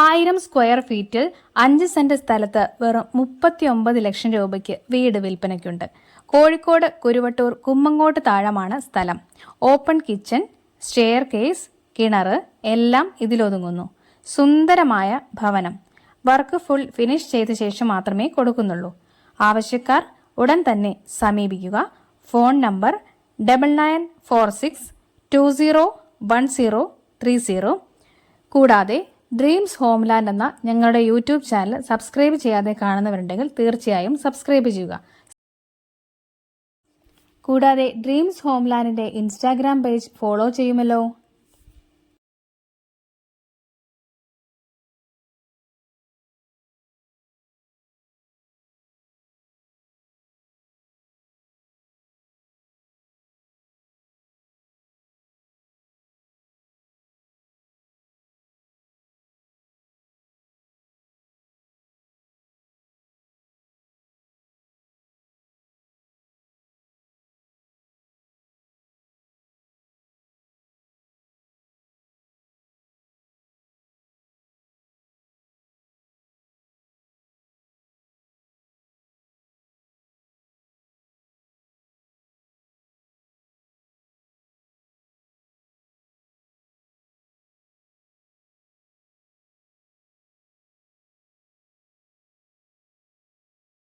ആയിരം സ്ക്വയർ ഫീറ്റിൽ അഞ്ച് സെന്റ് സ്ഥലത്ത് വെറും മുപ്പത്തി ഒമ്പത് ലക്ഷം രൂപയ്ക്ക് വീട് വിൽപ്പനയ്ക്കുണ്ട്. കോഴിക്കോട് കുരുവട്ടൂർ കുമ്മങ്ങോട്ട് താഴമാണ് സ്ഥലം. ഓപ്പൺ കിച്ചൺ സ്റ്റെയർ കേസ് കിണർ എല്ലാം ഇതിലൊതുങ്ങുന്നു. സുന്ദരമായ ഭവനം. വർക്ക് ഫുൾ ഫിനിഷ് ചെയ്ത ശേഷം മാത്രമേ കൊടുക്കുന്നുള്ളൂ. ആവശ്യക്കാർ ഉടൻ തന്നെ സമീപിക്കുക. Phone number double nine four six two zero one zero three zero. കൂടാതെ ഡ്രീംസ് ഹോംലാൻഡ് എന്ന ഞങ്ങളുടെ യൂട്യൂബ് ചാനൽ സബ്സ്ക്രൈബ് ചെയ്യാതെ കാണുന്നവരുണ്ടെങ്കിൽ തീർച്ചയായും സബ്സ്ക്രൈബ് ചെയ്യുക. കൂടാതെ ഡ്രീംസ് ഹോംലാൻഡിന്റെ ഇൻസ്റ്റാഗ്രാം പേജ് ഫോളോ ചെയ്യുമല്ലോ.